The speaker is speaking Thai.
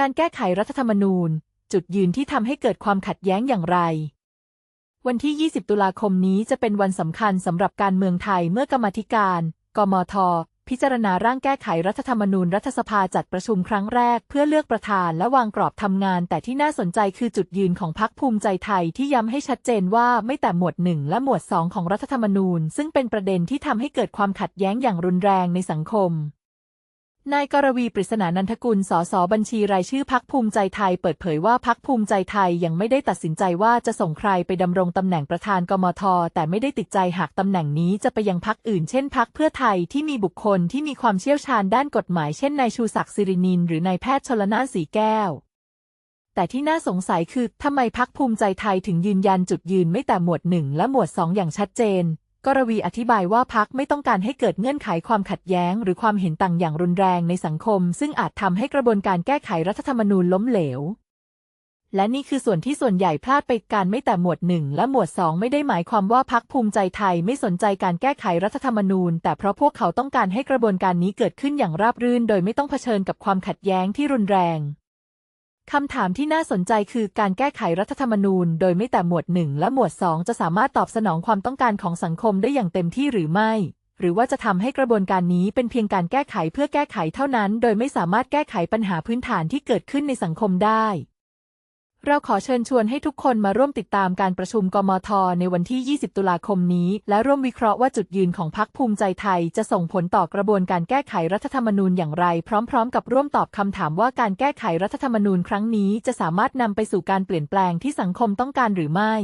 การแก้ไขรัฐธรรมนูญ จุดยืนที่ทำให้เกิดความขัดแย้งอย่างไร วันที่ 20 ตุลาคมนี้จะเป็นวันสำคัญสำหรับการเมืองไทยเมื่อกรรมาธิการ กมท พิจารณาร่างแก้ไขรัฐธรรมนูญรัฐสภาจัดประชุมครั้งแรก เพื่อเลือกประธานและวางกรอบทำงาน แต่ที่น่าสนใจคือจุดยืนของพรรคภูมิใจไทยที่ย้ำให้ชัดเจนว่าไม่แต่หมวด1และหมวด2ของรัฐธรรมนูญ ซึ่งเป็นประเด็นที่ทำให้เกิดความขัดแย้งอย่างรุนแรงในสังคม นายกรวีปริศนานันทกุล สสบัญชีรายชื่อพักภูมิใจไทย เปิดเผยว่าพักภูมิใจไทยยังไม่ได้ตัดสินใจว่าจะส่งใครไปดำรงตำแหน่งประธานกมท แต่ไม่ได้ติดใจหากตำแหน่งนี้จะไปยังพักอื่น เช่นพักเพื่อไทยที่มีบุคคลที่มีความเชี่ยวชาญด้านกฎหมายเช่นนายชูศักดิ์สิรินิน หรือนายแพทย์ชลนาสีแก้ว แต่ที่น่าสงสัยคือทำไมพักภูมิใจไทยถึงยืนยันจุดยืนไม่แต่หมวดหนึ่งและหมวดสองอย่างชัดเจน กรวีอธิบายว่าพักไม่ต้องการให้เกิดเงื่อนไขความขัดแย้ง หรือความเห็นต่างอย่างรุนแรงในสังคม ซึ่งอาจทำให้กระบวนการแก้ไขรัฐธรรมนูญล้มเหลว และนี่คือส่วนที่ส่วนใหญ่พลาดไปการไม่แต่หมวดหนึ่งและหมวดสองไม่ได้หมายความว่าพักภูมิใจไทยไม่สนใจการแก้ไขรัฐธรรมนูญ แต่เพราะพวกเขาต้องการให้กระบวนการนี้เกิดขึ้นอย่างราบรื่น โดยไม่ต้องเผชิญกับความขัดแย้งที่รุนแรง คำถามที่น่าสนใจคือการแก้ไขรัฐธรรมนูญ โดยไม่แต่หมวด 1 และหมวด 2 จะสามารถตอบสนองความต้องการของสังคมได้อย่างเต็มที่หรือไม่ หรือว่าจะทำให้กระบวนการนี้เป็นเพียงการแก้ไขเพื่อแก้ไขเท่านั้น โดยไม่สามารถแก้ไขปัญหาพื้นฐานที่เกิดขึ้นในสังคมได้ เราขอเชิญชวนให้ทุกคนมาร่วมติดตามการประชุมกมท ในวันที่ 20 ตุลาคมนี้ และร่วมวิเคราะห์ว่าจุดยืนของพรรคภูมิใจไทย จะส่งผลต่อกระบวนการแก้ไขรัฐธรรมนูญอย่างไร พร้อมๆ กับร่วมตอบคำถามว่าการแก้ไขรัฐธรรมนูญครั้งนี้จะสามารถนำไปสู่การเปลี่ยนแปลงที่สังคมต้องการหรือไม่